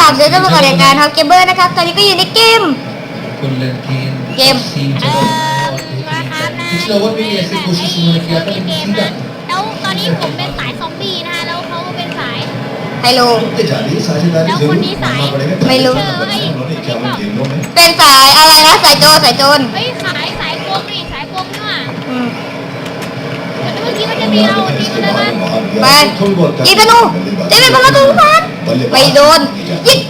ฝากด้วยก็มากับรายการฮอกเกเบอร์นะครับ ตอนนี้ก็อยู่ในเกม เกม แล้วตอนนี้ผมเป็นสายซอมบี้นะฮะ แล้วเขาเป็นสาย ไฮโล แล้วคนนี้สายไม่รู้เป็นสายอะไรนะสายโจสายโจรเฮ้ยสายสายโกงนี่สายโกงนี่ว่ะอืเมื่อกี้มันจะมีเราตีมันได้ปะ ยิงธนูตีเป็นปพลังงาน ไปโดนยิง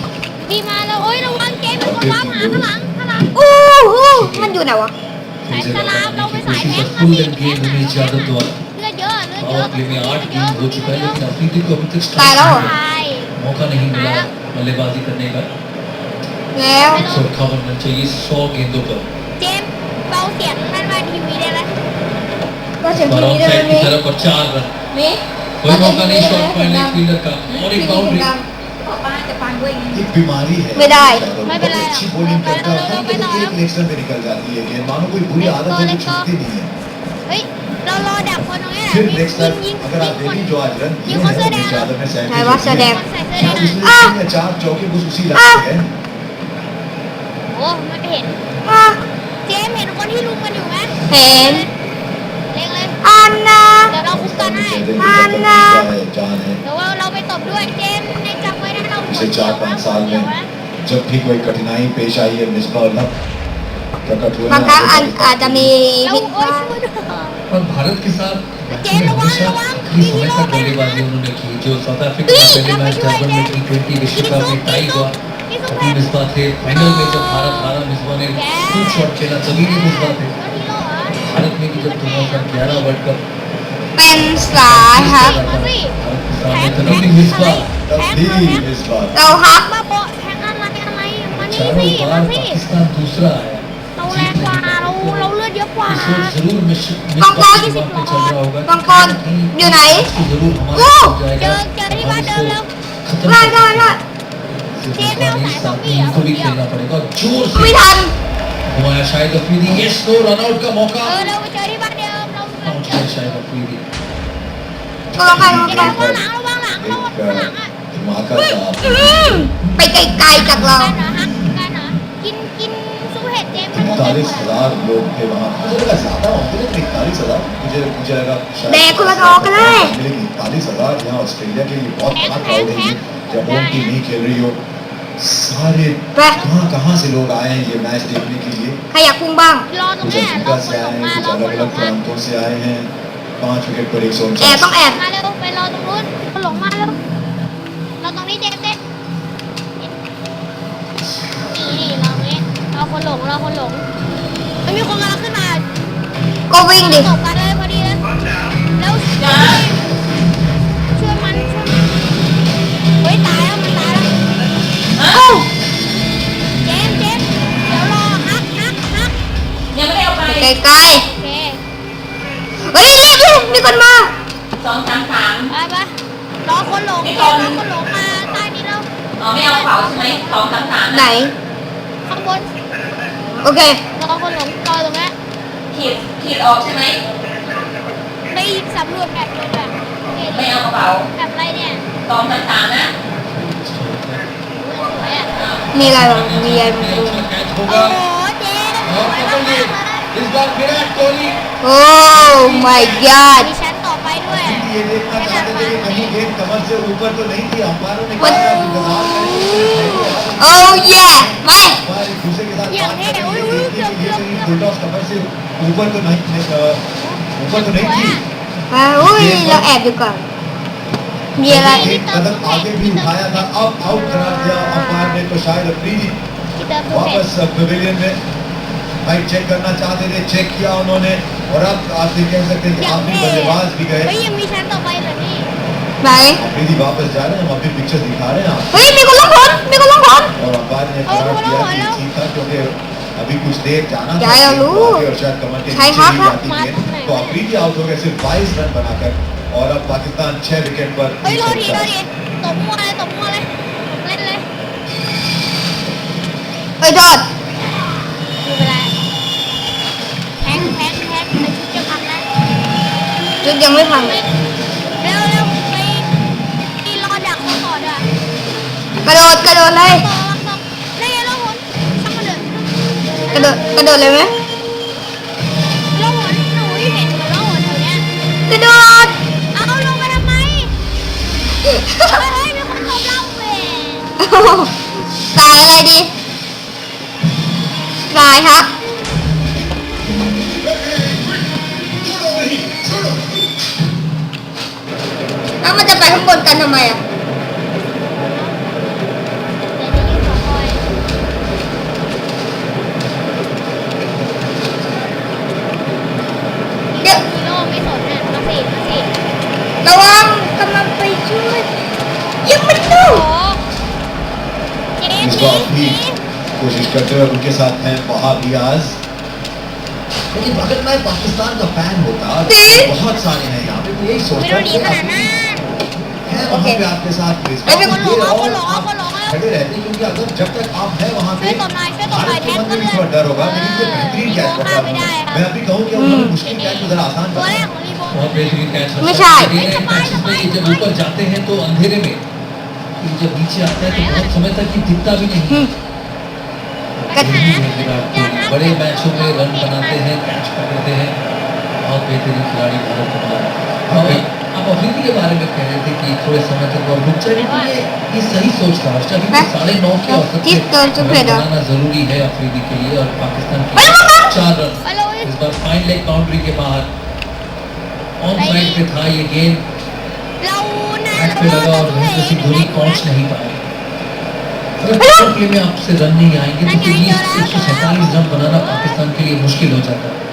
มีมาแล้วโอ้ยระวังเกมมันกดว้ามหาข้างหลังข้างหลังอู้หูมันอยู่ไหนวะสายสลามเราไปสายแทงค่ะพี่แทงไหนแเลือดเยอะเลือดเยอะเลือดเยอะเลือดเยอะเลือดเยอะเลือตายแล้วเหรอตายแล้วมาเลบาซีกันเองแล้วสุดเขามันมันจะยี่สิบสองเกมตัวเปล่าเจมเบาเสียงนั่นมาทีวีได้ไหมเบาเสียงทีวีได้ไหมมี कोई मौका नहीं शॉट पॉइंट एक फील्डर का और एक बाउंड्री ป้าจะฟังด้วยไง एक बीमारी हैไม่ได้ ไม่เป็นไรหรอก अच्छी बॉलिंग करता हैไปต่อ लेकिन एक लेक्चर में निकल जाती है गेंद मानो कोई बुरी Let's आदत go, है जो let's go. छूटती नहीं है เฮ้ย เรารอดักคนตรงนี้แหละ फिर ยิง नेक्स्ट ยิง टाइम ยิง अगर आप คน देखें जो आज रन ये किए कौन सा हैं डैम? उमेश यादव ने है, वहाँ से सैंतीस डैम। คนใส่เสื้อ क्या นี่ पिछले นะ तीन या चार चौके बस उसी आ! लगते हैं โอ้ไม่เห็น อ่ะ เจมส์เห็นคนที่ลุมกันอยู่ไหม เห็น เล็งเลย อันนะ เดี๋ยวเราคุ้มกันให้ कहते हैं कि मान जब तक ना। जीता है जान है เดี๋ยวว่าเราไปตบด้วย เจมส์ในจำไว้นะเรา पिछले चार पाँच साल में जब भी कोई कठिनाई पेश आई है मिसबा और लब प्रकट हुए บางครั้งอาจ हैं อาจจะมี เรา ผิดพ โอ้ย ลาด ช่วยด้วย और भारत के साथ मैच जेल में लगा, हमेशा लगा, आखिरी समय हीरो तक बना। बल्लेबाजी उन्होंने की जो साउथ अफ्रीका प्लीज, का पहले अब मैच बचो, डरबन में जेल। टी ट्वेंटी विश्व कप में टाई हुआ किसको अभी है? मिसबा थे फाइनल में जब भारत हारा मिसबा ने खूब शॉट खेला तभी भी मिसबा थे คนฮีโร่เหรอ भारत में भी जब 2011 वर्ल्ड कप เป็นสายครับ भारत के แท सामने ง तो แทง नथिंग मिसबा तब แทง भी แทง मिसबा เราฮัก มาโปะแทงอะไรอะไรมานี่ चारों สิ बार มาสิ पाकिस्तान दूसरा आया เราแรงกว่าเราเราเลือดเยอะกว่า इस वक्त जरूर मिस कौन मिसबा कौन? के दिमाग में चल रहा होगा कौन कौन? किอยู่ไหน कि जरूर हमारा ओ! हो जाएगा เจอเจอที่บ้านเดิมแล้ว खत्म ได้ कर ได้ देंगे। ได้ सिर्फ जेल में मिसबा होता नहीं, है, साथ तो भी में इनको भी है, खेलना पड़ेगा जोर ไม่ से ทัน घुमाया शायद Afridi yes no run out का मौका เออเราไปเจอที่บ้านเดิมเรา आउट है शायद अफरीदी ก็ลองไปลอง เจ ไป อข้างหลังระวังหลังระวังข้างหลังอ่ะ धमाका था อืมไปไกลๆจากเรา กันเหรอฮะกันเหรอกินกินซูเห็ดเจมส์มันหมด इकतालीस हजार लोग थे वहाँ मुझे लगा ज्यादा होंगे लेकिन इकतालीस हजार मुझे मुझे लगा शायद देख को लगाओ के ले। लेकिन इकतालीस हजार यहाँ ऑस्ट्रेलिया के लिए बहुत हैक, बड़ा क्राउड है ये हैक, जब होम टीम नहीं खेल रही हो सारे पे। कहाँ कहाँ से लोग आए हैं ये मैच देखने के लिए ใครอยากพุ่งบ้าง รอตรง कुछ เนี้ยรอ अफ्रीका คน से หล आए งมา हैं ร कुछ อคน अलग หล अलग งมา प्रांतों से आए हैं पांच विकेट पर एक सौ แอบต้องแอบ มาเร็วไปรอตรงนู้นคนหลงมาเร็วรอตรงนี้เจมส์เจมส์นี่นี่รอตรงนี้รอคนหลงรอคนหลงมันมีคนกำลังขึ้นมา ก็วิ่งดิ ตกกันเลย ไกลโอเคๆเฮ้ยเฮ้ยพี่มีคนมา สองสามสามไปปะรอคนหลงรอคนหลงมาใต้นี้แล้ว อ๋อไม่เอาเขาใช่ไหมสองสามสามไหน ข้างบนโอเค รอคนหลงรอตรงนี้ขีดขีดออกใช่ไหมไม่ยินสำรวจแบบโดนแบบโอไม่เอากระเป๋าแบบไรเนี่ยสองสามสามนะมีอะไรบ้างมีอะไรบ้างโอ้โหเจ๊สวยมากเลย इस बार Virat Kohli. Oh my God ये ऊपर तो नहीं थी ने ओह ये माय दूसरे के साथ ऊपर तो नहीं ऊपर तो नहीं थी। ओए आगे भी उठाया था अब आउट करार दिया ने तो शायद अपनी वापस पवेलियन में। भाई चेक करना चाहते थे चेक किया उन्होंने और अब आप ये कह सकते हैं कि आप भी बल्लेबाज भी गए। भाई वापस जा रहे हैं हम अपनी पिक्चर दिखा रहे हैं आप क्योंकि अभी कुछ देर जाना और शायद कमर के तो अभी भी आउट हो गए सिर्फ़ बाईस रन बनाकर। और अब पाकिस्तान छह विकेट पर इधर จุดยังไม่พังเร็วเร็วไปไปรอดักเขาก่อนอะกระโดดกระโดดเลยต่อต่อได้ไงล่องหนช่างมันเถอะกระโดดกระโดดเลยไหมล่องหนหนูเห็นเหมือนล่องหนแถวเนี้ยกระโดดเอาลงมาทำไมเฮ้ยเฮ้ยมีคนตบเราเว้ยสายอะไรดีสายครับ แล้วมันจะไปข้างบนกันทำไมอ่ะ เดี๋ยว ฮีโร่ไม่สนน่ะมาสิมาสิ ระวังกำลังไปช่วยยังไม่ดู โอ้เจ๊ इस นี่ बार भी कोशिश करते हुए उनके साथ हैं वहाब रियाज लेकिन अगर मैं पाकिस्तान का फैन होता जी। बहुत सारे हैं यहाँ पे मैं यही ไม่ सोचता รู้ดี कि ขนาดนั้น हैं वहाँ पे आपके साथ प्लीज़ खड़े रहते क्योंकि अगर जब तक आप हैं वहाँ पे भारत के मंदिर इस तो डर होगा लेकिन ये बेहतरीन कैच पकड़ा मैं अभी कहूँ कि उन्होंने मुश्किल कैच उधर आसान बताया बहुत बेहतरीन कैच पकड़ा जब ऊपर जाते हैं तो अंधेरे में जब नीचे आते हैं तो बहुत समय तक ये दिखता भी नहीं बड़े मैचों में रन बनाते हैं कैच पकड़ते हैं। बहुत बेहतरीन खिलाड़ी भारत के हाँ और आप अफरीदी के बारे में कह रहे थे कि थोड़े समय तक और चैरिटी ये ये सही सोच था हॉस्टल के साढ़े नौ के औसत बनाना ज़रूरी है अफरीदी के लिए और पाकिस्तान के चार रन। इस बार फाइन लेग बाउंड्री के बाहर ऑन साइड पे था ये गेंद। पे लगा और महेंद्र सिंह धोनी पहुँच नहीं पाए अगर में आपसे रन नहीं आएँगे तो तेईस एक रन बनाना पाकिस्तान के लिए मुश्किल हो जाता। है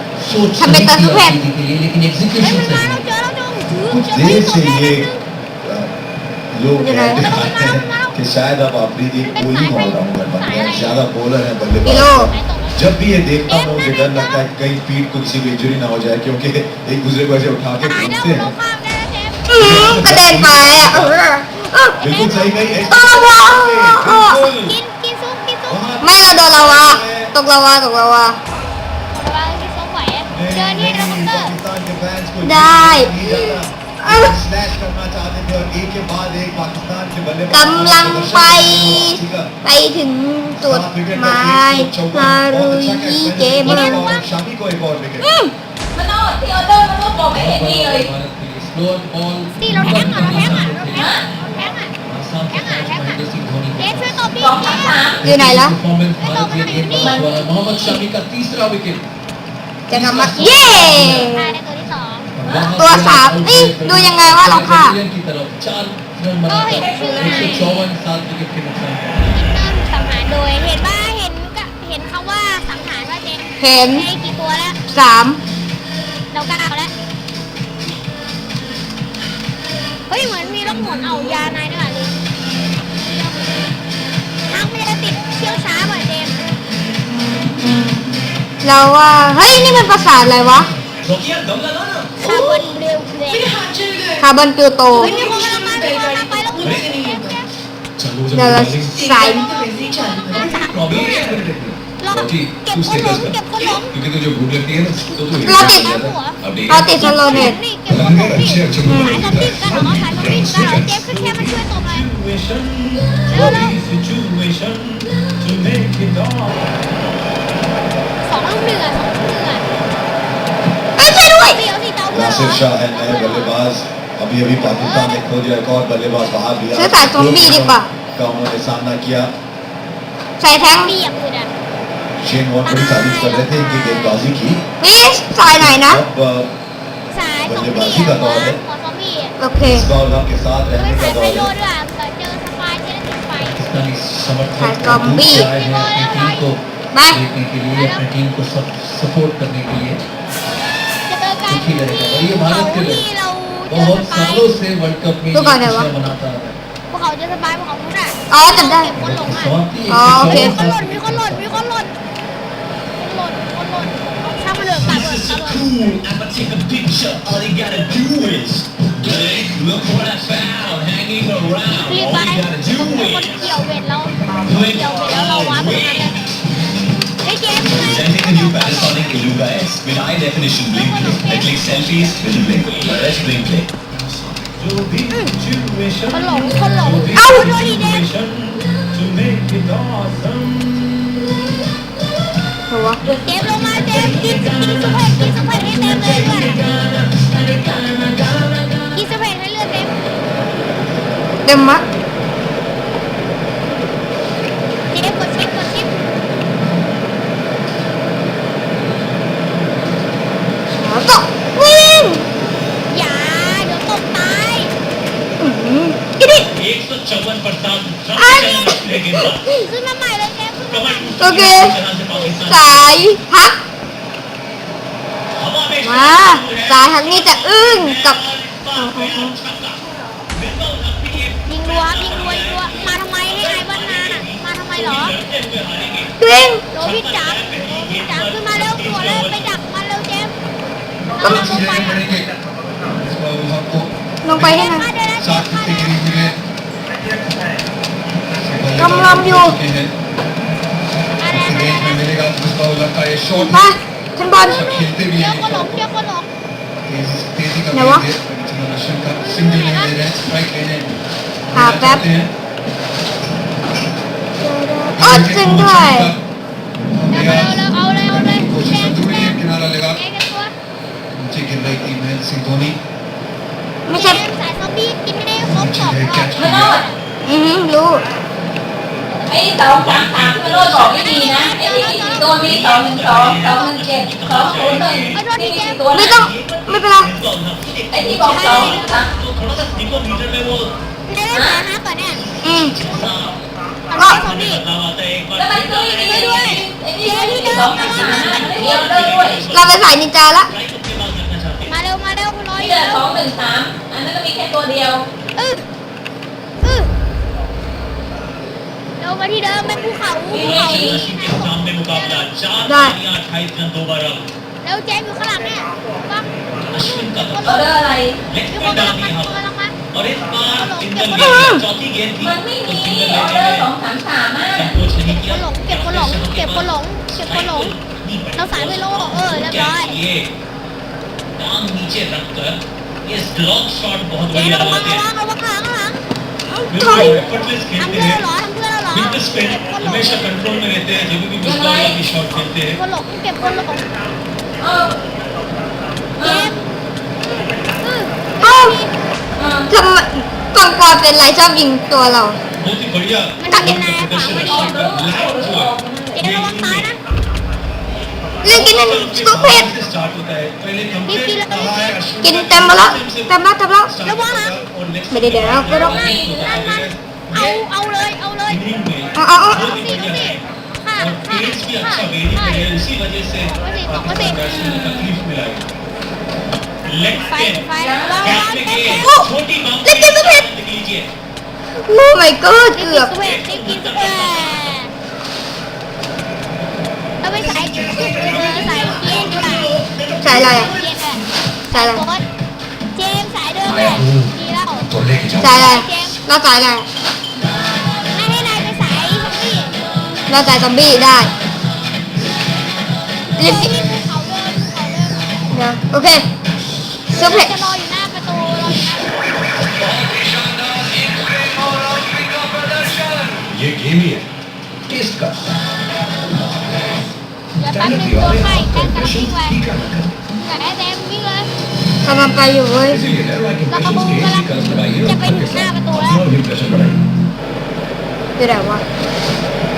तो जब भी ये देखता हूँ मुझे डर लगता है कहीं पीठ को किसी को इंजरी ना हो जाए क्योंकि एक दूसरे को ऐसे उठा के घूमते हैं। बिल्कुल सही। कही मैं अच्छा तो तो ดินนี่เฮลิคอปเตอร์ได้กำลังไป ไปถึงจุดหมายมารุยิเกมอร์มัโนที่ออเดอร์มันโนบอกไม่เห็นนี่เลยตีเราแท้งอะแท้งอะแท้งอะแท้งอะแท้งอะเอ๊ะช่วยตบดิอยู่ไหนล่ะ จะทำมาเย่ตัวที่สองตัวสามนี่ดูยังไงว่าเราค่ะก็เห็นชื่อไงอินเตอร์สังหารโดยเห็นว่าเห็นก็เห็นคำว่าสังหารว่าเจนเห็นได้กี่ตัวแล้วสามเราก้าวแล้วเฮ้ยเหมือนมีรถหงหนเอายานายด้วย เราว่าเฮ้ยนี่มันภาษาอะไรวะคาร์บอนเบลวเกรดคาร์บอนพลยคนกำลันกเดี๋ยวเราสายเราเก็บคนหเก็บคนหเราติดเราติดโซโลเน็ตหลายซอมบี้กันเหรอขายซอมบี้กันเหรอเจฟแค่มาช่วยตบเลยเร็วๆ องลูกหนึ่งอ่ะสองลูกหนึ่งอ่ะ ไอ้ยช่วยด้วย เดี๋ยวสิเจ้าเพื่อนเหร यासिर อ शाह है नए बल्लेबाज अभी अभी पाकिस्तान ने खो दिया एक और बल्लेबाज वहां भी सिर्फ आज zombie दिखा। का उन्होंने सामना किया ใส่แท้ง มีอย่างอื่นอ่ะ शेन वॉन बड़ी तारीफ कर रहे थे इनकी गेंदबाजी की นี่สายไหนนะ अब अ, สายซอมบี้อ่ะหัวหัวซอมบี้อ่ะ โอเค इस बार के साथ ไม่ रहने สา का ยไฟ दौर โล है ด้วยอ่ะเผื่อเจอสปายจะได้ติดไฟ पाकिस्तानी समर्थक हाँ, दूर zombie। से आए हैं अपनी टीम को มา देखने के लिए अपनी टीम को सपोर्ट करने के लिए จะเจอกัน दुखी रहेगा और ये เขา भारत के ที่ लिए เราเจอ बहुत สปาย सालों से वर्ल्ड कप में ये तो कौन है खुशियां वो? मनाता रहा है พวกเขาเจอสปายพวกเขารู้อ่ะ อ๋อจำได้ เก็บคนหลงอ่ะ समाप्ति एक हाँ, सौ ओके। มี चौवन คนหล่น सात มีคนหล่นมีคนหล่นคนหล่นคนหล่นช่างมันเถอะตัดเถอะตัดเถอะ Cool, I'ma take a picture. All you gotta do is hey, look what I found hanging around. รีบ All ไป you gotta do คน is เกี่ยวเวทแล้วเกี่ยวเวทแล้วเราวัดตรงนั้นเลยไอ้เจมส์ไง presenting the new Panasonic Iluga S with high definition blink play that clicks selfies with a blink. Let's blink play. คนหลงคนหลง เอ้า โดนทีเดม to make it awesome. เหรอวะ เจมส์ลงมาเจมส์กินกินสเปรดกินสเปรดให้เต็มเลยเลือดกินสเปรดให้เลือดเต็ม เต็มมะ एक सौ चौवन प्रताप अरे! गेंदबाज ขึ้นมาใหม่เลยเจมส์ขึ้นมาใหม่ कमर โอเค तरह से पाकिस्तान สายฮัก हवा में มาสายฮักนี่จะอึ้งกับ ยิงรัวครับยิงรัวยิงรัวมาทำไมให้ไอ้บ้านนาน่ะมาทำไมเหรอ วิ่ง โดนพี่จับโดนพี่จับขึ้นมาเร็วตัวเลยไปดักมันเร็วเจมส์เราลงไป पड़ेंगे इस बाबू आपको ลงไปให้ห กำลังอยู่ไปท่านบอลเที่ยวก็หลงเที่ยวก็หลงไหนวะหาแป๊บโอ้จริงด้วยเอาเลยเอาเลยเอาเลยแดงแดงไม่ใช่สายซอมบี้กินไม่ได้ครบสองรอบรู้ ไอ้สองสามสามที่มันโลบอกไม่ดีนะไอ้ที่มีตัวมีสองหนึ่งสองสองหนึ่งเจ็ดสองศูนย์หนึ่งที่มีตัวไม่ต้องไม่เป็นไรไอ้ที่บอกสองสามเล่นหาฮะก่อนเนี่ยอืมก็แล้วมันคืออย่างนี้ด้วยไอ้ที่มีสองหนึ่งสามเดียวได้ด้วยเราไปสายนินจาละมาเร็วมาเร็วร้อยเดียวสองหนึ่งสามอันนั้นก็มีแค่ตัวเดียวเออ ลงมาที่เดิมเป็นภูเขาภูเขานี่นะได้แล้วเจมอยู่ข้างหลังเนี่ยฟังอะไรทุกคนกำลังมาทุกคนกำลัมันไม่มีออเดอร์สองสามสามอะเก็บคนหลงเก็บคนหลงเก็บคนหลงเก็บคนหลงเราสายไปโล่เออเรียบร้อยเจ๊ระวังระวังระวังหลังหลังทำเพื่อหรอทำเพื่อ นเราเหรอ विंग स्पिन เก็บคนหลง हमेशा कंट्रोल में रहते हैं जब भी मुस्कान अपनी शॉट खेलते เก็บ हैं คนหลงเก็บคนหลง เออ เจมส์เออ เอ้า เออ ทำไมก่อนก่อนเป็นไรชอบยิงตัวเรา बहुत ही बढ़िया มันจะเป็นนายฝังไม่ดีอ่ะ लाइट जो है เจมส์ระวังตายนะ เรื่องกินนั่น उसके สุดเผ็ด बाद से स्टार्ट होता है पहले ये कंप्लीट किलो- रहा है अश्विन กิน का เต็มมาแล้ว से เต็มแล้วเต็มแล้ว startระวังนะ होता है और next ไม่ได้เดี๋ยวเราก็ต้อง นั่นนั่นมัน เอา เอาเลย เอาเลยเอาเอาเอาเอาสิเอาสิค่ะค่ะค่ะใช่เอาสิบอกว่าสิไฟไฟเราเราเต้นโอ้เล่นกินสุเผ็ดโอ้ my god เกือบเล่นกินสุเผ็ดเราไปใส่กินสุเผ็ดใส่เกียร์ใส่ใส่อะไรใส่อะไรเจมสายเดิมเลยดีแล้วใส่อะไรเราใส่อะไร ราใส่ซอมบี้ได้ เดี๋ รี ยว บ ที่ภูเขาเดิมภูเขาเดิม เดี๋ยวโอเคสุดเผ็ด จะรออยู่หน้าประตูรออยู่หน้าประตู ये गेम ही है टेस्ट का เดี๋ยวแป๊บนึงโดนไฟแป๊บกำลังวิ่งไปแต่ได้เต็มวิ่งเลย กำลังไปอยู่เว้ย इसीलिए निर्मा की แล้วก็ पेशेंस บู की กำลัง ऐसी कर्ज लगाइए จะไปถึงหน้าประตูแล้ว और भी प्रेशर बढ़ाइए อยู่ไหนวะ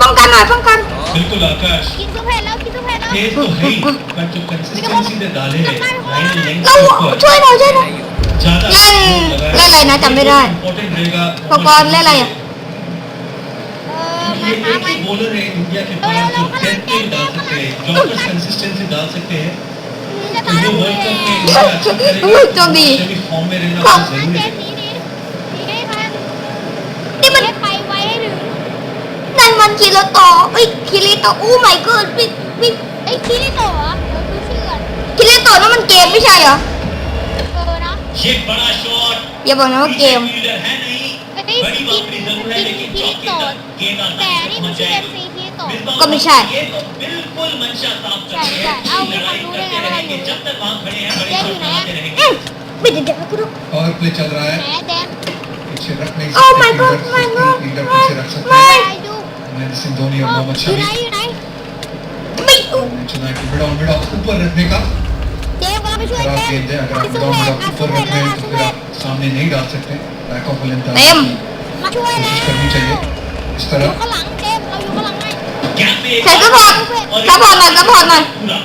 उई, तीन विकेट कदम कर। लगाए हैं। ป้องกันหน่อยป้องกัน बिल्कुल आकाश กินสุเพชรแล้วกินสุเพชรแล้ว तेज तो है ही पर जो कंसिस्टेंसी ने डाले हैं लाइन लेंथ เรา के ऊपर ช่วยหน่อยช่วยหน่อย ज्यादा เล่นเล่นอะไรนะจำไม่ได้ इम्पोर्टेंट रहेगा ปกรณ์เล่นอะไรอ่ะ เออมา ये หา एक มั ही น बॉलर है इंडिया के पास जो टेंथ में डाल सकते हैं जॉकर्स कंसिस्टेंसी डाल सकते हैं จะ तो ตายแล้ว जो มึง वर्ल्ड เนี่ कप ย में इंडिया अच्छा करेगा उई, तो भी। उससे भी फॉर्म में रहना ครับ बहुत นะ जरूरी เจ है มส์หนีหนีหนีให้ทัน นี่มัน ให้ไป ไว้ให้ถึง นั่นมันคิริโตะเอ้ยคิริโตะอู้ my god วิ่งวิ่ง ไอ้ อ้คิริโตะเหรอเดี๋ยวดูชื่อก่อน คิดเล่นต่อนั่นมันเกมไม่ใช่เหรอ เออเนาะ ये बड़ा शॉट อย่าบอกนะว่าเกม फील्डर है नहीं ไอ้ बड़ी กิน बाउंड्री กิน जरूर है लेकिन คิริ चौके โตะ तक गेंद แต่ आसानी นี่ से มัน पहुंच ชื่อเอ็ม जाएगी ซีคิริโตะ मिसबाह को मिशा है। ये तो बिल्कुल मंशा साफใช่ करते ใช่ हैं เอา कि ไป लड़ाई รู้ได้ करते ไงว่าเราอ रहेंगे ยู่ जब तक वहां खड़े हैं बड़े क्या शॉट हुआ है? बनाते रहेंगे อืมไม่ได้เดี๋ยวกูดู पावर प्ले चल रहा แหม है แดง पीछे रख नहीं Oh सकते my God, fielder my God, fielder my- पीछे रख सकतेไป हैं ดู महेंद्र ุ सिंह धोनी और อ๋อ मोहम्मद อยู่ไหน शमी อยู่ไหน ไม่อู้ ने चुना कि मिड ऑन मिड ऑफ ऊपर रखने का เจมส์กำลังไปช่วย खराब เจม गेंद है ส์ अगर ไป आप สู้ मिड เว ऑन ท मिड อ่ะ ऑफ สู้ ऊपर เว रख ท रहे แล้ว हैं อ่ะ तो สู้ फिर เวท आप सामने नहीं डाल सकते बैक ऑफ लेंथ เต็ม มาช่วยแล้ว कोशिश करनी चाहिए इस อยู่ तरह ข้างหลังเจมส์เราอยู่ข้างหลังให้ गैप में एक ใครก็พอดซัพพอร์ตหน่อยซัพพอร์ตหน่อย पूरा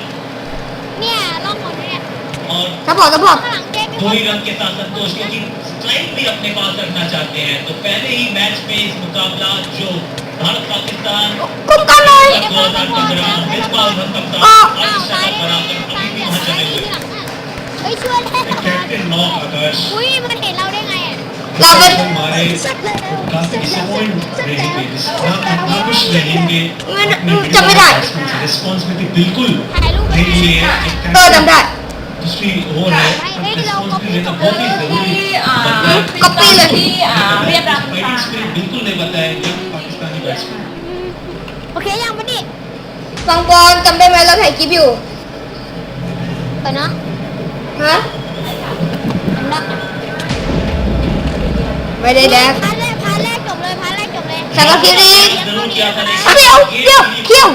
เนี่ยล่องหมดเลยเนี่ย और ซัพพอร์ตซัพพอร์ต ข้างหลังเจมส์มีคน धोनी रन के साथ संतोष क्योंकि स्ट्राइक भी अपने पास रखना चाहते हैं तो पहले ही मैच में इस मुकाबला जो भारत पाकिस्तान คุ้มกันหน่อย दो हजार पंद्रह मिसबाह उल कप्तान อ้าว อ้าวตาย अर्धशतक ได้ बनाकर ตาย अभी भी เดี๋ยว वहां ตาย चले ที่ हुए หลังอ่ะเฮ้ยช่วยแล้ว कैप्टन नॉक आकाश อุ้ยมันเห็นเราได้ไงอ่ะ เราเป็น हमारे काफी डिसअपॉइंट रहेंगे ना कुछ रहेंगे मैं जब मैं डाल- रिस्पॉन्सिबिलिटी बिल्कुल ถ่ายรูปไว้ नहीं ให้ लिए เออจำได้ दूसरी ओर है रिस्पॉन्सिबिलिटी लेना बहुत โอเคยังปะนี่ลองบอลจำได้ไหมเราถ่ายคลิปอยู่ไปเนาะฮะได้ไม่ได้แดกพาแรกพาแรกจบเลยพาแรกจบเลยสาหรับคลิปนี้เดี๋ยวเดี๋ยวเดี๋ยว